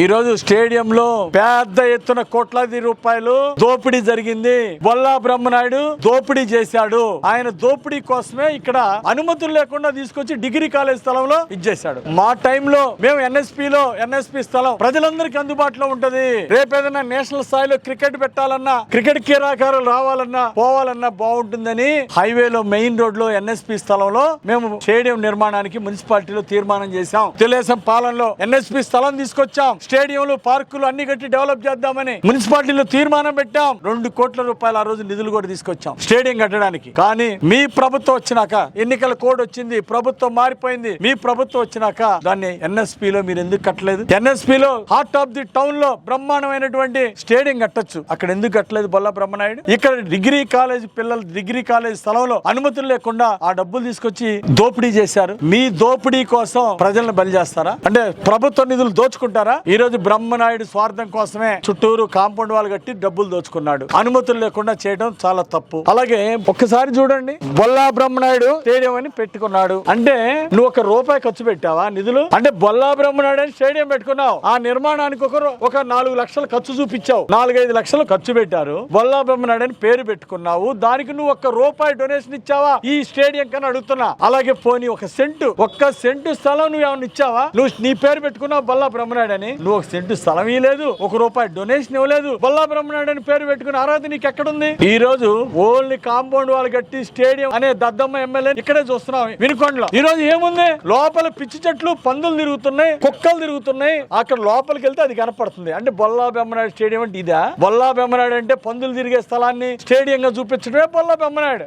ఈ రోజు స్టేడియంలో పెద్ద ఎత్తున కోట్లాది రూపాయలు దోపిడీ జరిగింది. బొల్లా బ్రహ్మనాయుడు దోపిడీ చేశాడు. ఆయన దోపిడీ కోసమే ఇక్కడ అనుమతులు లేకుండా తీసుకొచ్చి డిగ్రీ కాలేజ్ స్థలంలో ఇచ్చేశాడు. మా టైంలో మేము ఎన్ఎస్పి లో ఎన్ఎస్పి స్థలం ప్రజలందరికీ అందుబాటులో ఉంటది. రేపేదైనా నేషనల్ స్థాయిలో క్రికెట్ పెట్టాలన్నా క్రికెట్ క్రీడాకారులు రావాలన్నా పోవాలన్నా బాగుంటుందని హైవేలో మెయిన్ రోడ్లో ఎన్ఎస్పి స్థలంలో మేము స్టేడియం నిర్మాణానికి మున్సిపాలిటీలో తీర్మానం చేశాం. తెలుగుదేశం పాలనలో ఎన్ఎస్పి స్థలం తీసుకొచ్చాం. స్టేడియంలు పార్కులు అన్ని కట్టి డెవలప్ చేద్దామని మున్సిపాలిటీలో తీర్మానం పెట్టాం. రెండు కోట్ల రూపాయలు ఆ రోజు నిధులు కూడా తీసుకొచ్చాం స్టేడియం కట్టడానికి. కానీ మీ ప్రభుత్వం వచ్చినాక ఎన్నికల కోడ్ వచ్చింది ప్రభుత్వం మారిపోయింది. మీ ప్రభుత్వం వచ్చినాక దాన్ని ఎన్ఎస్పీ లో మీరు ఎందుకు కట్టలేదు? ఎన్ఎస్పి లో హార్ట్ ఆఫ్ ది టౌన్లో బ్రహ్మాండమైనటువంటి స్టేడియం కట్టొచ్చు. అక్కడ ఎందుకు కట్టలేదు బొల్ల బ్రహ్మనాయుడు? ఇక్కడ డిగ్రీ కాలేజ్ పిల్లలు డిగ్రీ కాలేజ్ స్థలంలో అనుమతులు లేకుండా ఆ డబ్బులు తీసుకొచ్చి దోపిడీ చేశారు. మీ దోపిడీ కోసం ప్రజలను బలి చేస్తారా? అంటే ప్రభుత్వ నిధులు దోచుకుంటారా? ఈ రోజు బ్రహ్మనాయుడు స్వార్థం కోసమే చుట్టూరు కాంపౌండ్ వాళ్ళు కట్టి డబ్బులు దోచుకున్నాడు. అనుమతులు లేకుండా చేయడం చాలా తప్పు. అలాగే ఒక్కసారి చూడండి. బొల్లా బ్రహ్మనాయుడు స్టేడియం అని పెట్టుకున్నాడు. అంటే నువ్వు ఒక రూపాయి ఖర్చు పెట్టావా నిధులు? అంటే బొల్లా బ్రహ్మనాయుడు అని స్టేడియం పెట్టుకున్నావు. ఆ నిర్మాణానికి ఒక ఒక నాలుగు లక్షలు ఖర్చు చూపించావు. నాలుగైదు లక్షలు ఖర్చు పెట్టారు. బొల్లా బ్రహ్మనాయుడు అని పేరు పెట్టుకున్నావు. దానికి నువ్వు ఒక్క రూపాయి డొనేషన్ ఇచ్చావా? ఈ స్టేడియం కన్నా అడుగుతున్నా. అలాగే పోనీ ఒక సెంటు ఒక్క సెంటు స్థలం నువ్వు ఏమైనా ఇచ్చావా? నువ్వు నీ పేరు పెట్టుకున్నావు బొల్లా బ్రహ్మనాయుడు అని. నువ్వు ఒక సెంటు స్థలం ఇవ్వలేదు ఒక రూపాయి డొనేషన్ ఇవ్వలేదు. బొల్లా బ్రహ్మనాయుడు అని పేరు పెట్టుకుని అర్హత నీకు ఎక్కడుంది ఈ రోజు ఓన్లీ కాంపౌండ్ వాళ్ళు కట్టి స్టేడియం అనే దద్దమ్మ ఎమ్మెల్యే ఇక్కడే చూస్తున్నాం వినుకొండలో. ఈ రోజు ఏముంది? లోపల పిచ్చి చెట్లు పందులు తిరుగుతున్నాయి కుక్కలు తిరుగుతున్నాయి. అక్కడ లోపలికి వెళ్తే అది కనపడుతుంది. అంటే బొల్లా బెమ్మనాయుడు స్టేడియం అంటే ఇదా? బొల్లా బెమ్మనాయుడు అంటే పందులు తిరిగే స్థలాన్ని స్టేడియం గా చూపించడమే బొల్లా బెమ్మనాయుడు